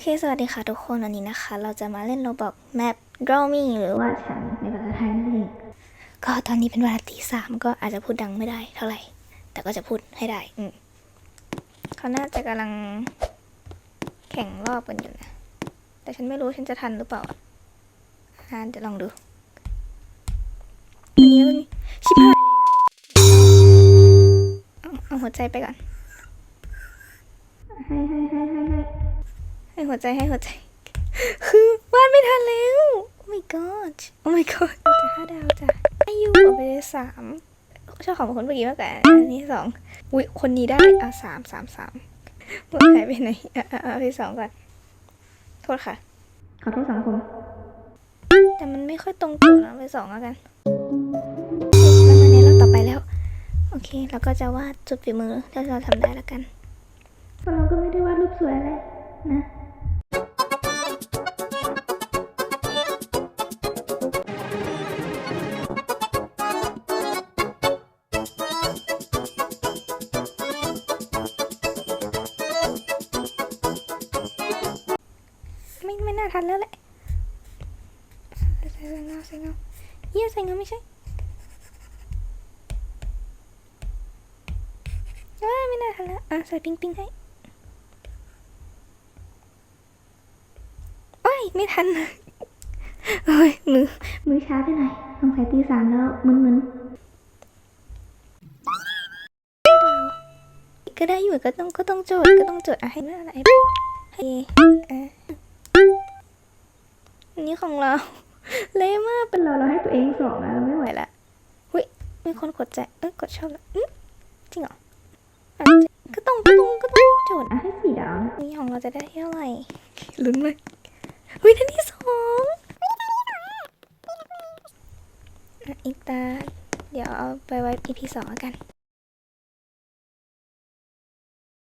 เค สวัสดีค่ะทุกคนวันนี้นะคะ เราจะมาเล่นโรบอกแมป Draw Me หรือว่าฉันในภาษาไทยนั่นเอง ก็ตอนนี้เป็นเวลาตีสามก็อาจจะพูดดังไม่ได้เท่าไหร่ แต่ก็จะพูดให้ได้ อืมเขาน่าจะกำลังแข่งรอบกันอยู่นะ แต่ฉันไม่รู้ฉันจะทันหรือเปล่าอะอ่าเดี๋ยวลองดูวันนี้วันนี้ชิบหายแล้ว เอาหัวใจไปก่อนให้ให้ให้ ให้ให้ให้หัวใจให้หัวใจ คือวาดไม่ทันแล้วโอ้ my god โอ้ my god จะห้าดาวจ้ะอายุเอาไปเลยสามชอบของคนเมื่อกี้มากกว่าอันนี้สองอุ้ยคนนี้ได้อะสามสามสามว่าหายไปไหนอะอะเอาไปสองก่อนโทษค่ะ ขอโทษสังคม แต่มันไม่ค่อยตรงตัวนะไปสองแล้วกันแล้วมาในรอบต่อไปแล้ว โอเคเราก็จะวาดจุดฝีมือที่เราทำได้แล้วกันเพราะเราก็ไม่ได้วาดรูปสวยอะไรนะ ทันแล้วแหละใส่เงาใส่เงาเยี่ยใส่เงาไม่ใช่เอ้ยไม่น่าทันแล้วอะใส่ปิงปิงให้โอ้ยไม่ทันเลยโอ้ยมือมือช้าไปหน่อยสงสัยตีสามแล้วมึนมึนก็ได้อยู่ก็ต้องก็ต้องโจทย์ก็ต้องโจทย์อะให้ไม่อะไรให้อ่อ อันนี้ของเรา เละมากเป็นเราเราให้ตัวเองสองนะเราไม่ไหวละหุยมีคนกดใจเอ้ยกดชอบแล้วอื้อจริงเหรออะก็ต้องก็ต้องก็ต้องโจทย์อะให้สี่ดาวนะนี่ของเราจะได้เท่าไหร่ลุ้นไหมหุยท่านที่สองอะอีกตา เดี๋ยวเอาไปไว้ EP สองแล้วกัน